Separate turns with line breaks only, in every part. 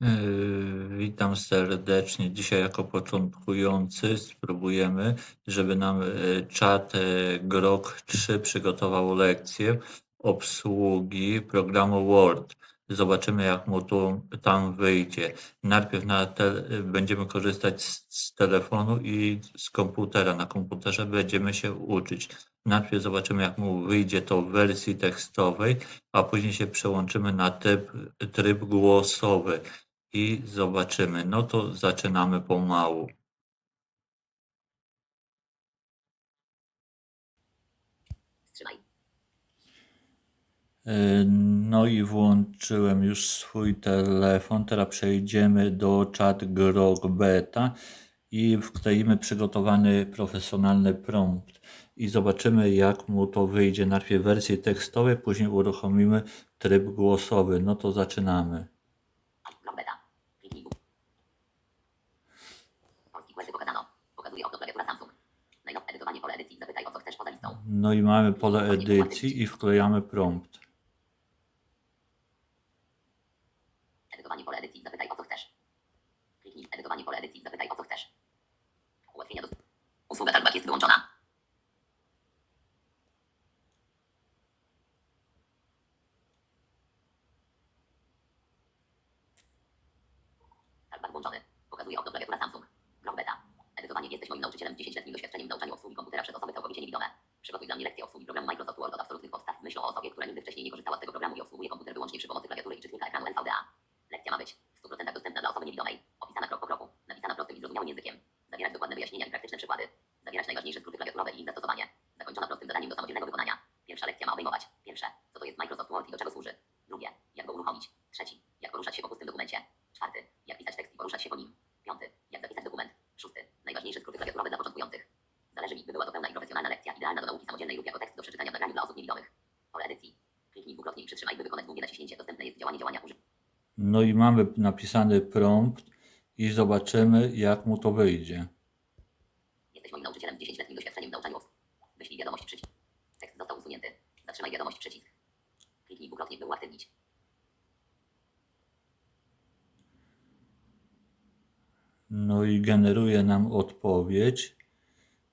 Yy, Witam serdecznie. Dzisiaj jako początkujący spróbujemy, żeby nam yy, czat yy, Grok 3 przygotował lekcję obsługi programu Word. Zobaczymy, jak mu tu tam wyjdzie. Najpierw na te, będziemy korzystać z, z telefonu i z komputera. Na komputerze będziemy się uczyć. Najpierw zobaczymy, jak mu wyjdzie to w wersji tekstowej, a później się przełączymy na typ, tryb głosowy i zobaczymy. No to zaczynamy pomału. Yy, No i włączyłem już swój telefon. Teraz przejdziemy do chat Grok Beta i wkleimy przygotowany profesjonalny prompt i zobaczymy jak mu to wyjdzie. Najpierw w wersji tekstowej, później uruchomimy tryb głosowy. No to zaczynamy.
Blok beta. Kliknij w. Polski QWERTY pokazano. Pokazuje okno klawiatura Samsung. Najnowsze edytowanie pole edycji. Zapytaj o co chcesz poza listą.
No i mamy pole edycji i wklejamy prompt.
Edytowanie pole edycji. Zapytaj o co chcesz. Kliknij w edytowanie pole edycji. Zapytaj o co chcesz. Ułatwienia do... Usługa talkback jest wyłączona. Talkback włączony. Pokazuje okno klawiatura Samsung. Blok beta. Edytowanie. Jesteś moim nauczycielem z 10-letnim doświadczeniem w nauczaniu obsługi komputera przez osoby całkowicie niewidome. Przygotuj dla mnie lekcję obsługi programu Microsoft Word od absolutnych podstaw z myślą o osobie, która nigdy wcześniej nie korzystała z tego programu i obsługuje komputer wyłącznie przy pomocy klawiatury i czytnika ekranu NVDA. Lekcja ma być w 100% dostępna dla osoby niewidomej. Opisana krok po kroku. Napisana prostym i zrozumiałym językiem. Zawierać dokładne wyjaśnienia i praktyczne przykłady. Zawierać najważniejsze skróty klawiaturowe i ich zastosowanie. Zakończona prostym zadaniem do samodzielnego wykonania. Pierwsza lekcja ma obejmować. Pierwsze, co to jest Microsoft Word i do czego służy. Drugie, jak go uruchomić. Trzeci, jak poruszać się po pustym dokumencie. Czwarty, jak pisać tekst i poruszać się po nim. Piąty, jak zapisać dokument. Szósty, najważniejsze skróty klawiaturowe dla początkujących. Zależy mi, by była to pełna i profesjonalna lekcja, idealna do nauki samodzielnej lub jako tekst do przeczytania w nagraniu dla osób niewidomych. Pole edycji. Kliknij dwukrotnie i przytrzymaj, by wykonać długie naciśnięcie. Dostępne jest działanie działania uży.
No i mamy napisany prompt i zobaczymy jak mu to wyjdzie.
Jesteś moim nauczycielem z 10-letnim doświadczeniem w nauczaniu obsługi. Wyślij wiadomość przycisk. Tekst został usunięty. Zatrzymaj wiadomość przycisk. Kliknij dwukrotnie, by uaktywnić.
No i generuje nam odpowiedź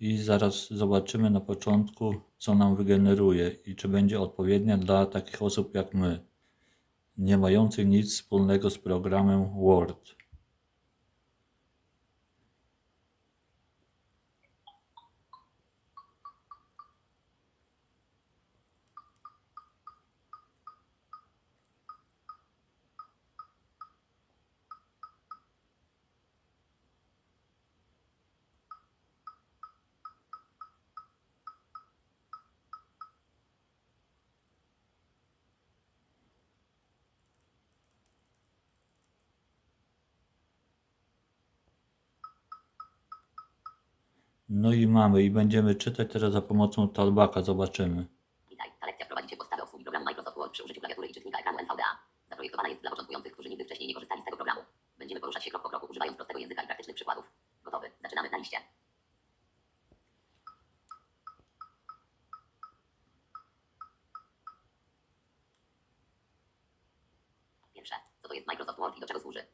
i zaraz zobaczymy na początku, co nam wygeneruje i czy będzie odpowiednia dla takich osób jak my, nie mających nic wspólnego z programem Word. No i mamy i będziemy czytać teraz za pomocą talbaka, zobaczymy.
Witaj. Ta lekcja wprowadzi Cię w podstawy obsługi programu Microsoft Word przy użyciu klawiatury i czytnika ekranu NVDA. Zaprojektowana jest dla początkujących, którzy nigdy wcześniej nie korzystali z tego programu. Będziemy poruszać się krok po kroku, używając prostego języka i praktycznych przykładów. Gotowy. Zaczynamy na liście. Pierwsze. Co to jest Microsoft Word i do czego służy?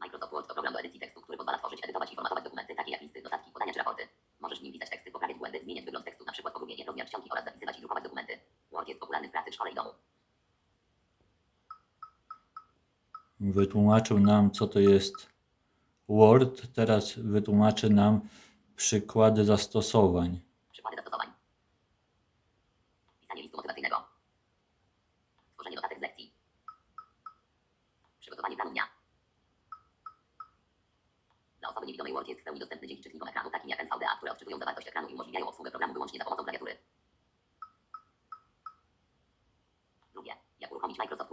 Microsoft Word to program do edycji tekstu, który pozwala tworzyć, edytować i formatować dokumenty, takie jak listy, notatki, podania czy raporty. Możesz w nim pisać teksty, poprawiać błędy, zmieniać wygląd tekstu, na przykład pogubienie, rozmiar czcionki oraz zapisywać i drukować dokumenty. Word jest popularny w pracy, szkole i domu.
Wytłumaczył nam, co to jest Word, teraz wytłumaczy nam przykłady zastosowań.
Przykłady zastosowań. Pisanie listu motywacyjnego. Tworzenie notatek z lekcji. Przygotowanie planu dnia. Word jest w pełni dostępny dzięki czytnikom ekranu takim jak NVDA, które odczytują zawartość ekranu i umożliwiają obsługę programu wyłącznie za pomocą klawiatury. Drugie. Jak uruchomić Microsoft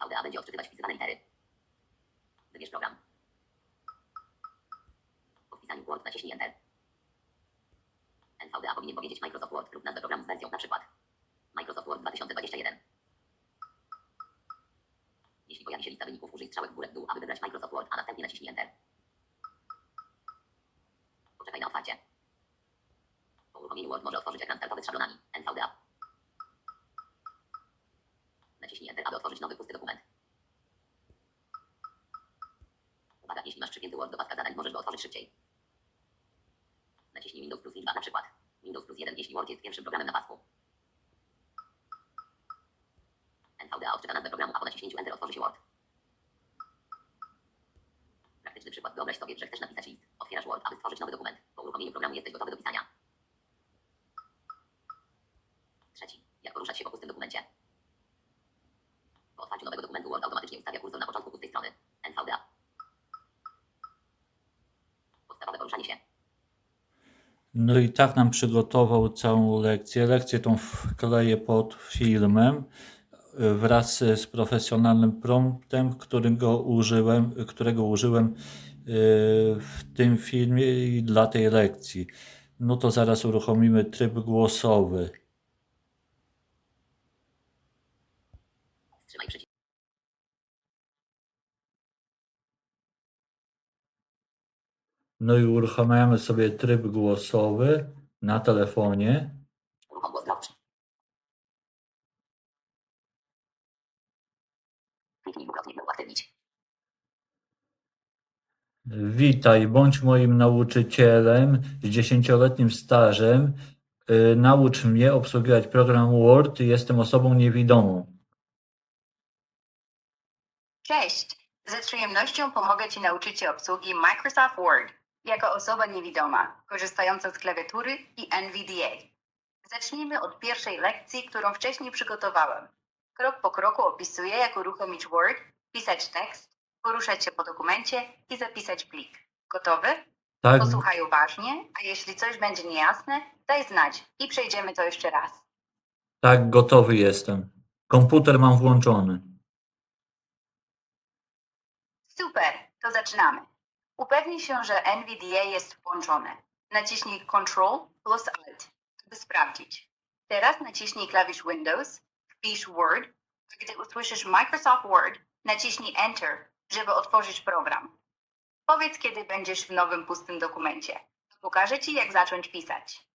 NVDA będzie odczytywać wpisywane litery. Wybierz program. Po wpisaniu Word naciśnij Enter. NVDA powinien powiedzieć Microsoft Word lub nazwę programu z wersją, na przykład Microsoft Word 2021. Jeśli pojawi się lista wyników, użyj strzałek w górę w dół, aby wybrać Microsoft Word, a następnie naciśnij Enter. Poczekaj na otwarcie. Po uruchomieniu Word może otworzyć ekran startowy z szablonami. NVDA. Naciśnij Enter, aby otworzyć nowy pusty 2000. zrobić szybciej. Naciśnij Windows plus liczba na przykład. Windows plus 1, jeśli Word jest pierwszym programem na pasku. NVDA odczyta nazwę programu, a po naciśnięciu Enter otworzy się Word. Praktyczny przykład. Wyobraź sobie, że chcesz napisać list. Otwierasz Word, aby stworzyć nowy dokument. Po uruchomieniu programu jesteś gotowy do pisania. Trzeci. Jak poruszać się po pustym dokumencie? Po otwarciu nowego dokumentu Word automatycznie ustawia kursor na początku pustej strony. NVDA.
No i tak nam przygotował całą lekcję. Lekcję tą wkleję pod filmem y, wraz z profesjonalnym promptem, którego użyłem, którego użyłem y, w tym filmie i dla tej lekcji. No to zaraz uruchomimy tryb głosowy.
Wstrzymaj przycisk.
No i uruchamiamy sobie tryb głosowy na telefonie. Witaj, bądź moim nauczycielem z dziesięcioletnim stażem. Y, Naucz mnie obsługiwać program Word. Jestem osobą niewidomą.
Cześć! Z przyjemnością pomogę Ci nauczyć się obsługi Microsoft Word jako osoba niewidoma, korzystająca z klawiatury i NVDA. Zacznijmy od pierwszej lekcji, którą wcześniej przygotowałem. Krok po kroku opisuję, jak uruchomić Word, pisać tekst, poruszać się po dokumencie i zapisać plik. Gotowy?
Tak,
Posłuchaj uważnie, a jeśli coś będzie niejasne, daj znać i przejdziemy to jeszcze raz.
tak, gotowy jestem. Komputer mam włączony.
Super, to zaczynamy. Upewnij się, że NVDA jest włączone. Naciśnij Ctrl plus Alt, aby sprawdzić. Teraz naciśnij klawisz Windows, wpisz Word, a gdy usłyszysz Microsoft Word, naciśnij Enter, żeby otworzyć program. Powiedz, kiedy będziesz w nowym pustym dokumencie. Pokażę Ci, jak zacząć pisać.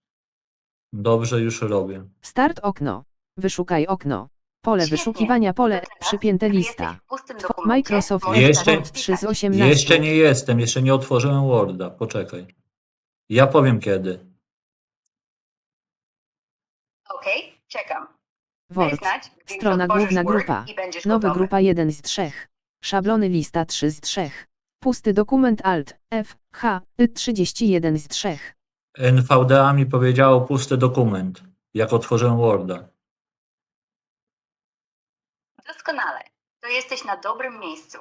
Dobrze, już robię.
Start okno. Wyszukaj okno. Pole
Świetnie.
wyszukiwania pole
teraz,
przypięte lista.
jesteś w pustym
Two-
dokumencie,
Microsoft
możesz
Jeszcze-
zacząć
3 z
pisać.
18.
Jeszcze nie jestem, jeszcze nie otworzyłem Worda. Poczekaj. Ja powiem kiedy.
OK, czekam.
Word.
znać, gdy już
Strona
otworzysz
główna
Word
grupa.
i będziesz
Nowy
gotowy.
grupa 1 z 3. Szablony lista 3 z 3. Pusty dokument Alt F H y 31 z 3.
NVDA mi powiedziało pusty dokument, jak otworzyłem Worda.
Doskonale. To jesteś na dobrym miejscu.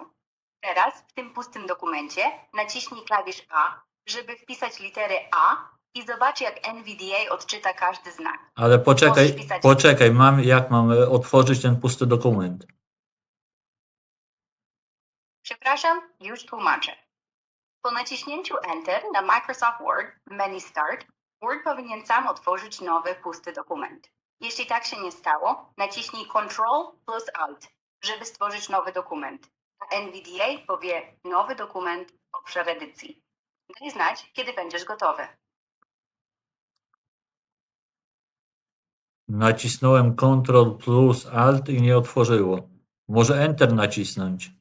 Teraz w tym pustym dokumencie naciśnij klawisz A, żeby wpisać literę A i zobacz jak NVDA odczyta każdy znak.
Ale poczekaj, poczekaj, mam, jak mam e, otworzyć ten pusty dokument?
Przepraszam, już tłumaczę. Po naciśnięciu Enter na Microsoft Word w menu Start, Word powinien sam otworzyć nowy pusty dokument. Jeśli tak się nie stało, naciśnij Ctrl plus Alt, żeby stworzyć nowy dokument. A NVDA powie nowy dokument obszar edycji. Daj znać, kiedy będziesz gotowy.
Nacisnąłem Ctrl plus Alt i nie otworzyło. Może Enter nacisnąć.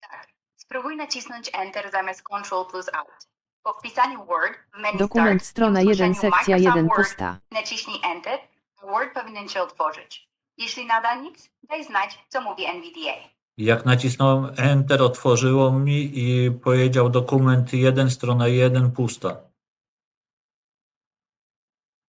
Tak. Spróbuj nacisnąć Enter zamiast Ctrl plus Alt. Po wpisaniu Word w menu
Dokument
Start
strona
i
1
usłyszeniu
sekcja
Microsoft
1
Word,
pusta.
Naciśnij Enter, a Word powinien się otworzyć. Jeśli nadal nic, daj znać, co mówi NVDA.
Jak nacisnąłem Enter, otworzyło mi i powiedział dokument 1, strona 1, pusta.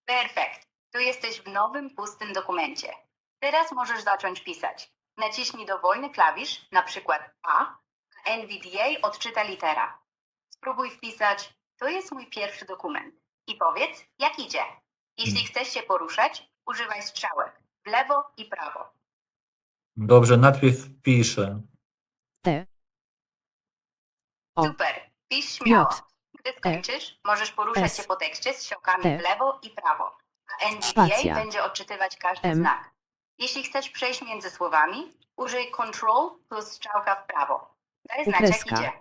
Perfekt. Tu jesteś w nowym, pustym dokumencie. Teraz możesz zacząć pisać. Naciśnij dowolny klawisz, na przykład A, a NVDA odczyta litera. Spróbuj wpisać, to jest mój pierwszy dokument. I powiedz, jak idzie. Jeśli chcesz się poruszać, używaj strzałek w lewo i prawo.
Dobrze, najpierw piszę.
T O.
Super, pisz śmiało.
J.
Gdy skończysz, możesz poruszać
S.
się po tekście z strzałkami
T.
w lewo i prawo, a NVDA
Spacja.
będzie odczytywać każdy
M.
znak. Jeśli chcesz przejść między słowami, użyj Ctrl plus strzałka w prawo. Daj znać, jak
Kreska.
idzie.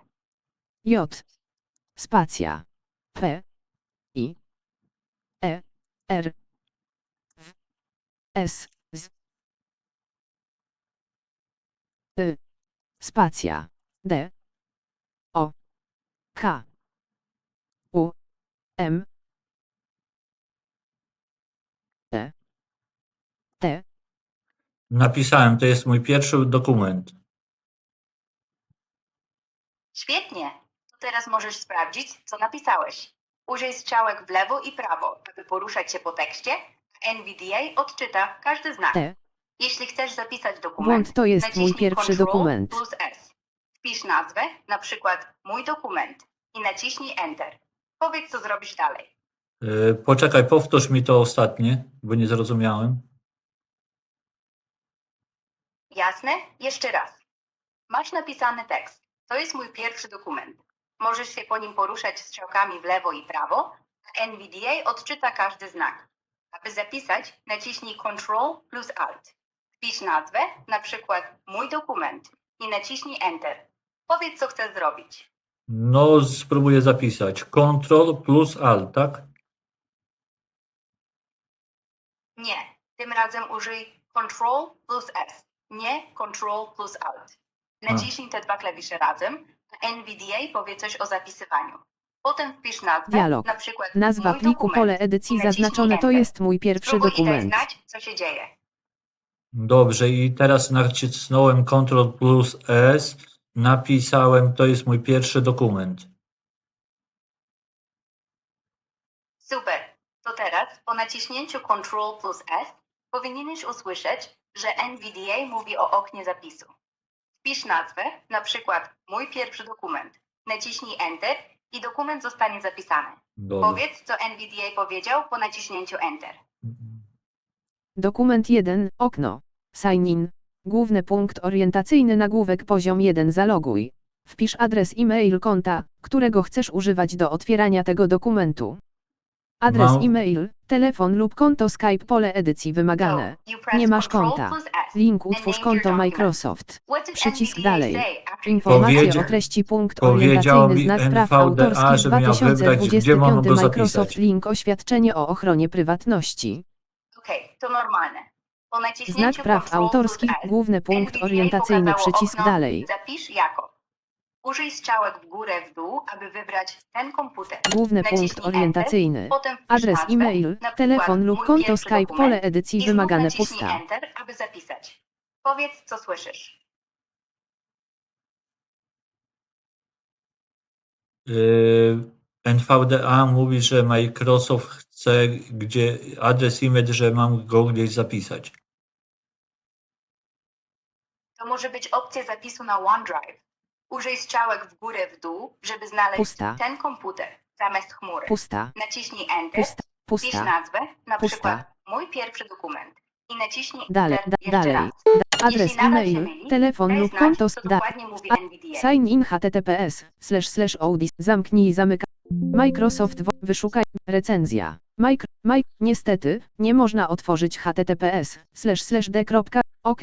J Spacja. P. I. E. R. W. S. Z. Y Spacja. D. O. K. U. M. E T.
Napisałem, to jest mój pierwszy dokument.
Świetnie. Teraz możesz sprawdzić, co napisałeś. Użyj strzałek w lewo i prawo, aby poruszać się po tekście, a NVDA odczyta każdy znak.
T
Jeśli chcesz zapisać dokument,
Błąd to jest mój
naciśnij
pierwszy
Ctrl
dokument.
plus S. Wpisz nazwę, na przykład mój dokument i naciśnij Enter. Powiedz, co zrobisz dalej.
Yy, Poczekaj, powtórz mi to ostatnie, bo nie zrozumiałem.
Jasne? Jeszcze raz. Masz napisany tekst. To jest mój pierwszy dokument. Możesz się po nim poruszać strzałkami w lewo i prawo, a NVDA odczyta każdy znak. Aby zapisać, naciśnij Ctrl plus Alt. Wpisz nazwę, na przykład mój dokument i naciśnij Enter. Powiedz, co chcesz zrobić.
No, spróbuję zapisać. Ctrl plus Alt, tak?
Nie. Tym razem użyj Ctrl plus S, nie Ctrl plus Alt. Naciśnij te dwa klawisze razem, NVDA powie coś o zapisywaniu. Potem wpisz nazwę,
Dialog.
na przykład
Nazwa
mój
pliku
dokument
pole edycji
i naciśnij
zaznaczone to
Enter.
jest mój pierwszy
Spróbuj i daj
dokument.
znać, co się dzieje.
Dobrze, i teraz nacisnąłem Ctrl plus S. Napisałem, to jest mój pierwszy dokument.
Super. To teraz po naciśnięciu Ctrl plus S powinieneś usłyszeć, że NVDA mówi o oknie zapisu. Wpisz nazwę, na przykład mój pierwszy dokument. Naciśnij Enter i dokument zostanie zapisany. Powiedz, co NVDA powiedział po naciśnięciu Enter.
Dokument 1, okno. Sign in. Główny punkt orientacyjny nagłówek poziom 1 zaloguj. Wpisz adres e-mail konta, którego chcesz używać do otwierania tego dokumentu. Adres
Mam-
e-mail, telefon lub konto Skype pole edycji wymagane.
Press
Nie masz konta. Link utwórz konto. Microsoft. Przycisk dalej. Informacje
Powiedzia-
o treści punkt orientacyjny znak praw autorskich
że miał wybrać, gdzie mam
2025
go
Microsoft link oświadczenie o ochronie prywatności.
Okej, to normalne. Po
Znak praw autorskich główny punkt orientacyjny przycisk dalej.
Zapisz jako. Użyj strzałek w górę, w dół, aby wybrać ten komputer.
Główny
Naciśnij
punkt orientacyjny.
Potem
Adres
nazwę,
e-mail,
na
telefon lub konto Skype
dokument
pole edycji wymagane pusta.
Enter, aby zapisać. Powiedz, co słyszysz.
Yy, NVDA mówi, że Microsoft chce gdzie adres e-mail, że mam go gdzieś zapisać.
To może być opcja zapisu na OneDrive. Użyj strzałek w górę, w dół, żeby znaleźć
Pusta.
ten komputer zamiast chmury.
Pusta,
Naciśnij Enter,
pusta,
wpisz
pusta.
nazwę, na
Pusta.
przykład mój pierwszy dokument i naciśnij
Dalej,
Enter
da, dalej.
raz.
Da, adres e-mail,
myli,
telefon lub
znać,
konto da,
dokładnie mówi NVDA.
Sign in https slash slash audis zamknij i zamyka. Microsoft wyszukaj recenzja. Micro, mi, niestety, nie można otworzyć https slash slash d. OK.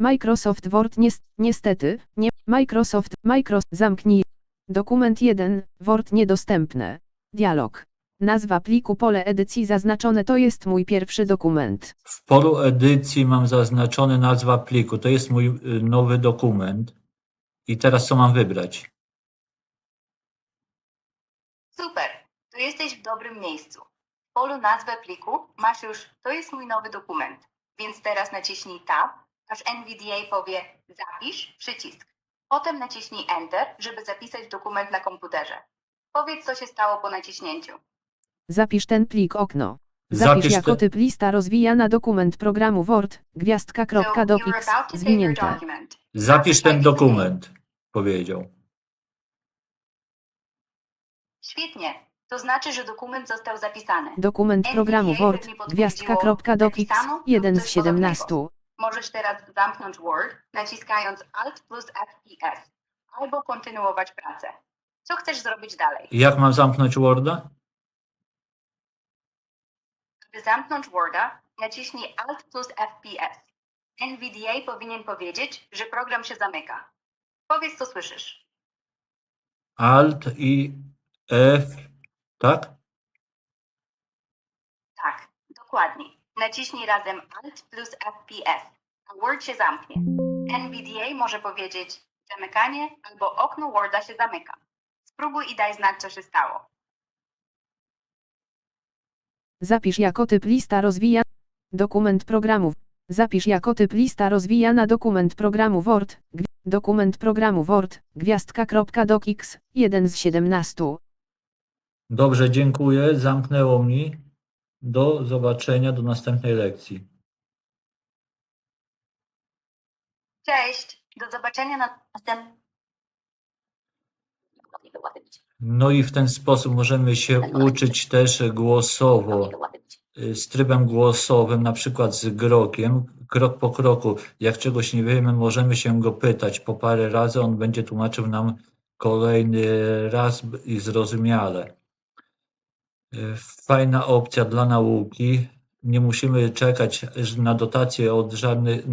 Microsoft Word nies, niestety, nie. Microsoft, Microsoft zamknij. Dokument 1, Word niedostępne. Dialog. Nazwa pliku pole edycji zaznaczone to jest mój pierwszy dokument.
W polu edycji mam zaznaczone nazwa pliku. To jest mój y, nowy dokument. I teraz co mam wybrać?
Super, to jesteś w dobrym miejscu. W polu nazwę pliku masz już, to jest mój nowy dokument, więc teraz naciśnij Tab, aż NVDA powie zapisz, przycisk. Potem naciśnij Enter, żeby zapisać dokument na komputerze. Powiedz, co się stało po naciśnięciu.
Zapisz ten plik okno. Zapisz,
Zapisz
jako
te-
typ lista rozwijana dokument programu Word, gwiazdka kropka
you're
docx,
about to save your
zwinięte.
document.
Zapisz ten dokument, powiedział.
Świetnie, to znaczy, że dokument został zapisany.
Dokument
NVDA
programu Word,
potwierdziło
gwiazdka kropka docx,
napisano lub
1 z
coś
17.
Możesz teraz zamknąć Word, naciskając Alt plus FPS, albo kontynuować pracę. Co chcesz zrobić dalej?
Jak mam zamknąć Worda?
Aby zamknąć Worda, naciśnij Alt plus FPS. NVDA powinien powiedzieć, że program się zamyka. Powiedz, co słyszysz.
Alt i F, tak?
Tak, dokładnie. Naciśnij razem Alt plus FPS, a Word się zamknie. NVDA może powiedzieć zamykanie albo okno Worda się zamyka. Spróbuj i daj znak, co się stało.
Zapisz jako typ lista rozwija. Dokument programu. Zapisz jako typ lista rozwijana dokument programu Word. Dokument programu Word. Gwiazdka.docx 1 z 17.
Dobrze, dziękuję. Zamknęło mi. Do zobaczenia, do następnej lekcji.
Cześć, do zobaczenia na następnym.
No i w ten sposób możemy się uczyć też głosowo. Z trybem głosowym, na przykład z grokiem, krok po kroku. Jak czegoś nie wiemy, możemy się go pytać po parę razy, on będzie tłumaczył nam kolejny raz i zrozumiale. Fajna opcja dla nauki. Nie musimy czekać na dotacje od żadnych,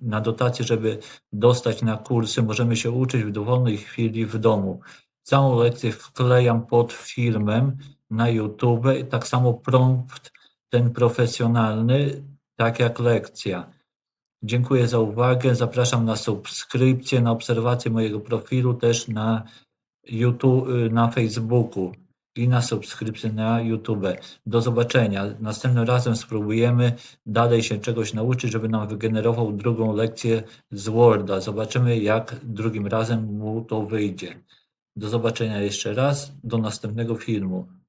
na dotacje, żeby dostać na kursy. Możemy się uczyć w dowolnej chwili w domu. Całą lekcję wklejam pod filmem na YouTube, tak samo prompt ten profesjonalny, tak jak lekcja. Dziękuję za uwagę. Zapraszam na subskrypcję, na obserwację mojego profilu też na YouTube, na Facebooku i na subskrypcję na YouTube. Do zobaczenia. Następnym razem spróbujemy dalej się czegoś nauczyć, żeby nam wygenerował drugą lekcję z Worda. Zobaczymy, jak drugim razem mu to wyjdzie. Do zobaczenia jeszcze raz. Do następnego filmu.